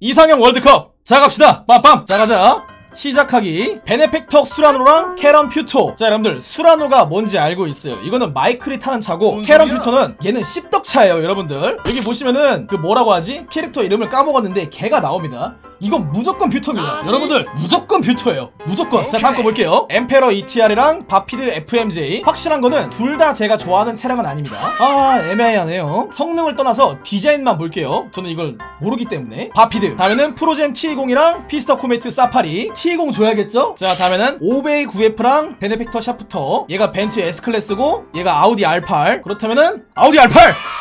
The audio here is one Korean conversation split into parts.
이상형 월드컵! 자 갑시다! 빰빰! 자 가자! 시작하기. 베네펙터 수라노랑 캐런 퓨토. 자 여러분들 수라노가 뭔지 알고 있어요. 이거는 마이클이 타는 차고 뭔 캐런? 퓨토는 얘는 씹덕차예요 여러분들. 여기 보시면은 그 뭐라고 하지? 캐릭터 이름을 까먹었는데 걔가 나옵니다 이건 무조건 퓨토입니다. 아니. 여러분들 무조건 퓨토예요. 무조건. 자 오케이. 다음 거 볼게요. 엠페러 ETR이랑 바피드 FMJ 확실한 거는 둘 다 제가 좋아하는 차량은 아닙니다. 아 애매하네요. 성능을 떠나서 디자인만 볼게요. 저는 이걸 모르기 때문에. 바피드 다음에는 프로젠 T20이랑 피스터 코메트 사파리. T20 줘야겠죠? 자 다음에는 오베이 9F랑 베네펙터 샤프터. 얘가 벤츠 S클래스고 얘가 아우디 R8 그렇다면은 아우디 R8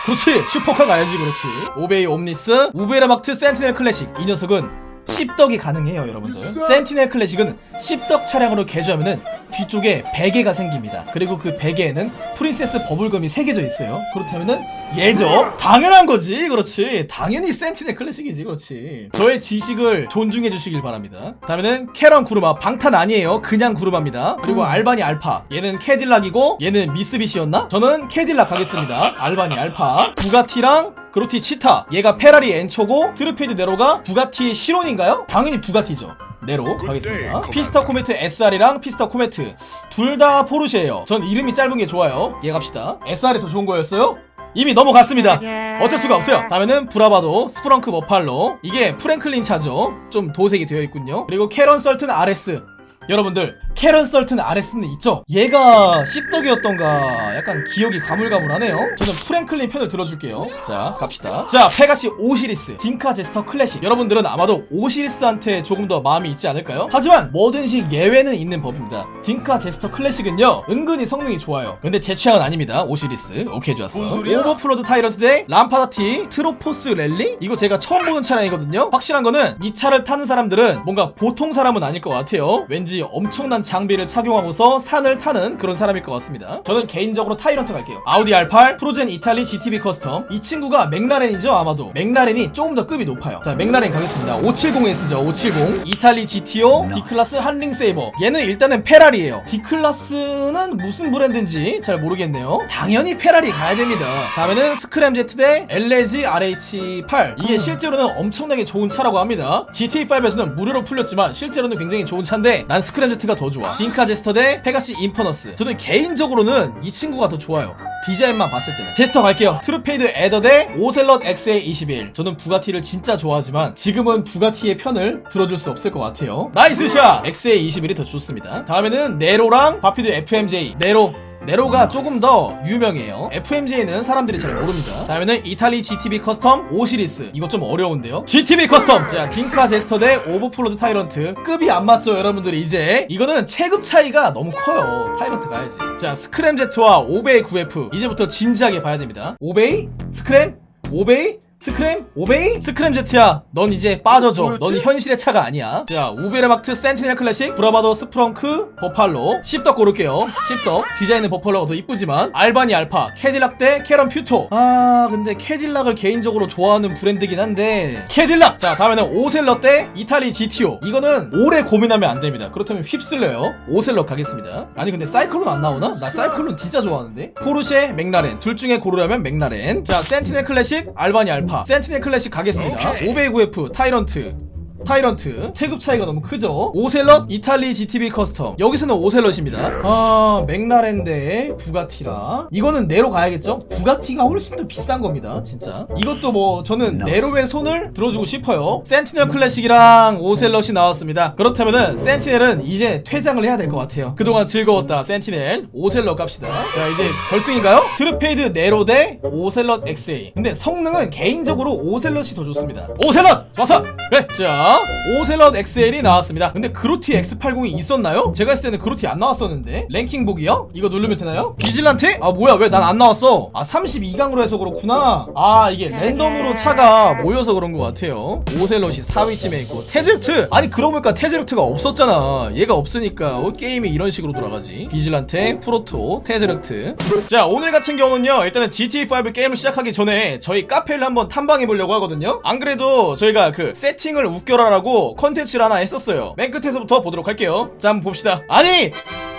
그렇지! 슈퍼카 가야지 그렇지. 오베이 옴니스 우베르마크트 센티넬 클래식. 이 녀석은 씹덕이 가능해요 여러분들. 센티넬 클래식은 씹덕 차량으로 개조하면은 뒤쪽에 베개가 생깁니다. 그리고 그 베개에는 프린세스 버블검이 새겨져 있어요. 그렇다면은 얘죠? 당연한 거지. 그렇지. 당연히 센티넬 클래식이지 그렇지. 저의 지식을 존중해 주시길 바랍니다. 다음에는 캐런 구르마 방탄 아니에요. 그냥 구르마입니다. 그리고 알바니 알파. 얘는 캐딜락이고 얘는 미쓰비시였나? 저는 캐딜락 가겠습니다. 알바니 알파. 부가티랑 그로티 치타. 얘가 페라리 엔초고 트루피드 네로가 부가티 시론인가요? 당연히 부가티죠. 네로 가겠습니다. 피스터 코메트 SR이랑 피스터 코메트. 둘 다 포르쉐예요. 전 이름이 짧은 게 좋아요. 얘 갑시다. SR이 더 좋은 거였어요? 이미 넘어갔습니다. 어쩔 수가 없어요. 다음에는 브라바도 스프렁크 머팔로. 이게 프랭클린 차죠. 좀 도색이 되어 있군요. 그리고 캐런 썰튼 RS 여러분들 캐런 썰튼 RS는 있죠? 얘가 씹덕이었던가 약간 기억이 가물가물하네요. 저는 프랭클린 편을 들어줄게요. 자 갑시다. 자 페가시 오시리스. 딩카 제스터 클래식. 여러분들은 아마도 오시리스한테 조금 더 마음이 있지 않을까요? 하지만 뭐든지 예외는 있는 법입니다. 딩카 제스터 클래식은요 은근히 성능이 좋아요. 근데 제 취향은 아닙니다. 오시리스. 오케이 좋았어? 오버플로드 타이런트 대 람파다티 트로포스 랠리? 이거 제가 처음 보는 차량이거든요? 확실한 거는 이 차를 타는 사람들은 뭔가 보통 사람은 아닐 것 같아요. 왠지 엄청난 장비를 착용하고서 산을 타는 그런 사람일 것 같습니다. 저는 개인적으로 타이런트 갈게요. 아우디 R8 프로젠 이탈리 GTB 커스텀. 이 친구가 맥라렌이죠 아마도. 맥라렌이 조금 더 급이 높아요. 자 맥라렌 가겠습니다. 570S죠 570 이탈리 GTO D클래스 한링 세이버. 얘는 일단은 페라리예요. D클래스는 무슨 브랜드인지 잘 모르겠네요. 당연히 페라리 가야 됩니다. 다음에는 스크램제트 대 LG RH8 이게 실제로는 엄청나게 좋은 차라고 합니다. GT5에서는 무료로 풀렸지만 실제로는 굉장히 좋은 차인데 난 스크램제트가 더 좋아. 딩카 제스터 대 페가시 인퍼너스. 저는 개인적으로는 이 친구가 더 좋아요. 디자인만 봤을 때는. 제스터 갈게요. 트루페이드 에더 대 오셀럿 XA21 저는 부가티를 진짜 좋아하지만 지금은 부가티의 편을 들어줄 수 없을 것 같아요. 나이스 샷! XA21이 더 좋습니다. 다음에는 네로랑 바피드 FMJ 네로 네로가 조금 더 유명해요. FMJ는 사람들이 잘 모릅니다. 다음에는 이탈리 GTB 커스텀 5시리스. 이거 좀 어려운데요. GTB 커스텀. 자, 딩카 제스터 대 오버플로드 타이런트. 급이 안 맞죠, 여러분들 이제. 이거는 체급 차이가 너무 커요. 타이런트 가야지. 자, 스크램 제트와 오베이 9F. 이제부터 진지하게 봐야 됩니다. 오베이? 스크램? 오베이? 스크램? 오베이? 스크램 제트야. 넌 이제 빠져줘. 넌? 현실의 차가 아니야. 자 우베르마크트 센티넬 클래식 브라바도 스프렁크 버팔로. 씹덕 고를게요. 씹덕. 디자인은 버팔로가 더 이쁘지만 알바니 알파 캐딜락 대 캐런 퓨토. 아 근데 캐딜락을 개인적으로 좋아하는 브랜드긴 한데. 캐딜락! 자 다음에는 오셀러 대 이탈리 GTO 이거는 오래 고민하면 안 됩니다. 그렇다면 휩쓸려요. 오셀러 가겠습니다. 아니 근데 사이클론 안 나오나? 나 사이클론 진짜 좋아하는데? 포르쉐 맥라렌. 둘 중에 고르라면 맥라렌. 자 센티넬 클래식 알바니 알파 센티넬 클래식 가겠습니다 오케이. 509F 타이런트 타이런트. 체급 차이가 너무 크죠? 오셀럿 이탈리 GTB 커스텀. 여기서는 오셀럿입니다. 아 맥라렌 대 부가티라. 이거는 네로 가야겠죠? 부가티가 훨씬 더 비싼 겁니다 진짜. 이것도 뭐 저는 네로의 손을 들어주고 싶어요. 센티넬 클래식이랑 오셀럿이 나왔습니다. 그렇다면은 센티넬은 이제 퇴장을 해야 될 것 같아요. 그동안 즐거웠다 센티넬. 오셀럿 갑시다. 자 이제 결승인가요? 트루페이드 네로 대 오셀럿 XA 근데 성능은 개인적으로 오셀럿이 더 좋습니다. 오셀럿! 좋았어 그래 자 오셀럿 XL이 나왔습니다. 근데 그로티 X80이 있었나요? 제가 했을 때는 그로티 안 나왔었는데. 랭킹 보기요? 이거 누르면 되나요? 비질란테? 아 뭐야? 왜 난 안 나왔어? 아 32강으로 해서 그렇구나. 아 이게 랜덤으로 차가 모여서 그런 것 같아요. 오셀럿이 4위쯤에 있고 테즈르트? 아니 그러고 보니까 테즈르트가 없었잖아. 얘가 없으니까 어, 게임이 이런 식으로 돌아가지. 비질란테 프로토 테즈르트. 자 오늘 같은 경우는요 일단은 GTA5 게임을 시작하기 전에 저희 카페를 한번 탐방해 보려고 하거든요. 안 그래도 저희가 그 세팅을 웃겨라 라고 컨텐츠를 하나 했었어요 맨 끝에서부터 보도록 할게요 자 한번 봅시다 아니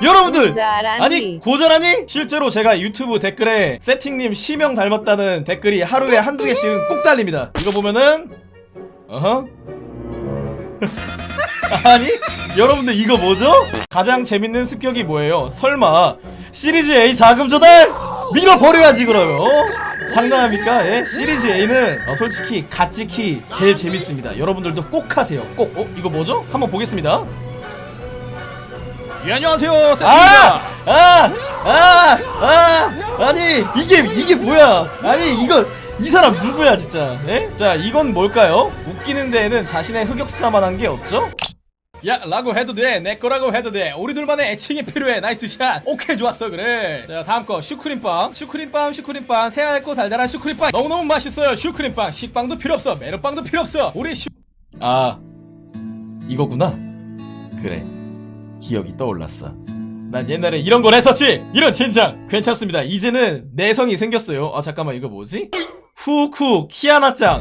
여러분들 고자라니. 아니 고자라니? 실제로 제가 유튜브 댓글에 세팅님 시명 닮았다는 댓글이 하루에 한두 개씩은 꼭 달립니다 이거 보면은 어허. 아니, 여러분들 이거 뭐죠? 가장 재밌는 습격이 뭐예요? 설마 시리즈 A 자금 조달 밀어버려야지 그러면 어? 장난합니까? 예? 시리즈 A는 어, 솔직히 가찌키 제일 재밌습니다. 여러분들도 꼭 하세요. 꼭. 어? 이거 뭐죠? 한번 보겠습니다. 예, 안녕하세요. 세트입니다. 아! 아! 아! 아! 아니, 이게 이게 뭐야? 아니, 이거 이 사람 누구야, 진짜? 예? 자, 이건 뭘까요? 웃기는 데에는 자신의 흑역사만한 게 없죠? 야 라고 해도 돼내 거라고 해도 돼. 우리 둘만의 애칭이 필요해. 나이스 샷. 오케이 좋았어. 그래. 자 다음 거. 슈크림빵. 슈크림빵 슈크림빵. 새하얗고 달달한 슈크림빵. 너무너무 맛있어요. 슈크림빵. 식빵도 필요 없어. 메론빵도 필요 없어. 우리 슈... 아 이거구나. 그래. 기억이 떠올랐어. 난 옛날에 이런 걸 했었지. 이런 젠장 괜찮습니다. 이제는 내성이 생겼어요. 아 잠깐만. 이거 뭐지? 후쿠 키아나짱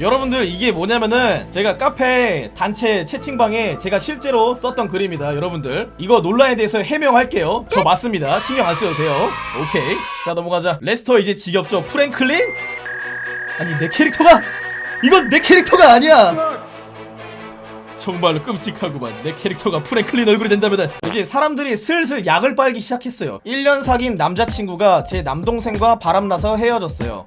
여러분들 이게 뭐냐면은 제가 카페 단체 채팅방에 제가 실제로 썼던 글입니다 여러분들. 이거 논란에 대해서 해명할게요. 저 맞습니다. 신경 안 써도 돼요. 오케이. 자 넘어가자. 레스터 이제 지겹죠? 프랭클린? 아니 내 캐릭터가? 이건 내 캐릭터가 아니야! 정말로 끔찍하구만. 내 캐릭터가 프랭클린 얼굴이 된다면 이제 사람들이 슬슬 약을 빨기 시작했어요. 1년 사귄 남자친구가 제 남동생과 바람나서 헤어졌어요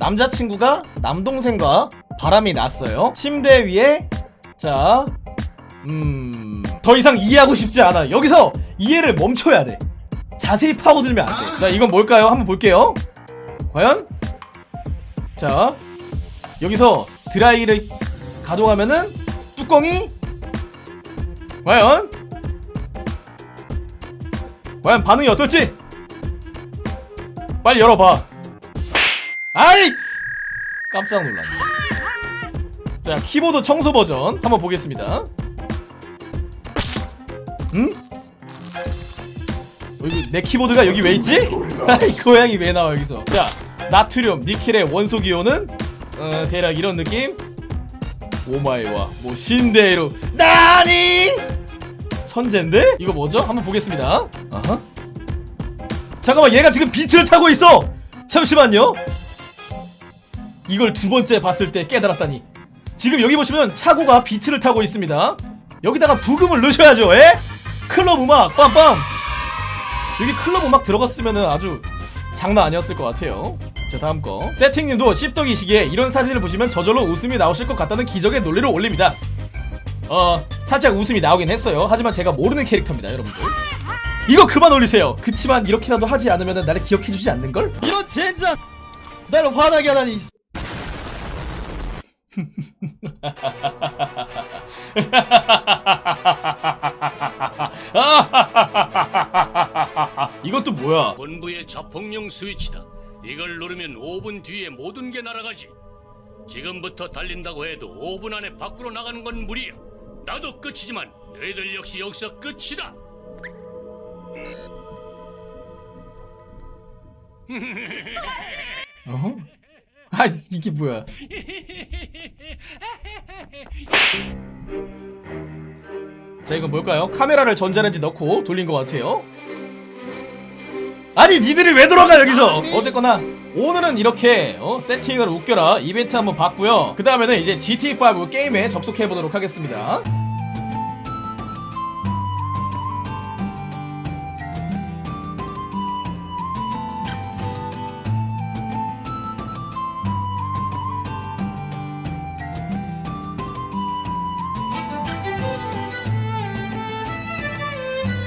남자친구가 남동생과 바람이 났어요. 침대 위에 자, 음, 더 이상 이해하고 싶지 않아. 여기서 이해를 멈춰야 돼. 자세히 파고들면 안 돼. 자, 이건 뭘까요? 한번 볼게요. 과연? 자, 여기서 드라이기를 가동하면은 뚜껑이 과연? 과연 반응이 어떨지? 빨리 열어봐. 아이! 깜짝 놀랐네. 자, 키보드 청소 버전 한번 보겠습니다. 응? 어, 내 키보드가 여기 왜 있지? 아이, 고양이 왜 나와 여기서? 자, 나트륨, 니켈의 원소 기호는 어, 대략 이런 느낌. 오마이와 뭐 신데이로 나니 천재인데? 이거 뭐죠? 한번 보겠습니다. 아하. 잠깐만 얘가 지금 비트를 타고 있어. 잠시만요. 이걸 두 번째 봤을 때 깨달았다니. 지금 여기 보시면 차고가 비트를 타고 있습니다. 여기다가 부금을 넣으셔야죠, 에? 클럽 음악, 빰빰! 여기 클럽 음악 들어갔으면은 아주 장난 아니었을 것 같아요. 자, 다음 거. 세팅님도 씹덕이 시기에 이런 사진을 보시면 저절로 웃음이 나오실 것 같다는 기적의 논리를 올립니다. 어, 살짝 웃음이 나오긴 했어요. 하지만 제가 모르는 캐릭터입니다, 여러분들. 이거 그만 올리세요. 그치만 이렇게라도 하지 않으면 나를 기억해주지 않는걸? 이런 젠장! 나를 화나게 하다니. 이것도 뭐야? 본부의 자폭용 스위치다. 이걸 누르면 5분 뒤에 모든 게 날아가지. 지금부터 달린다고 해도 5분 안에 밖으로 나가는 건 무리야. 나도 끝이지만 너희들 역시 여기서 끝이다. 어? 아 이게 뭐야? 자 이건 뭘까요? 카메라를 전자레인지 넣고 돌린 것 같아요. 아니 니들이 왜 돌아가 여기서? 어쨌거나 오늘은 이렇게 어, 세팅을 웃겨라 이벤트 한번 봤고요. 그 다음에는 이제 GT5 게임에 접속해 보도록 하겠습니다.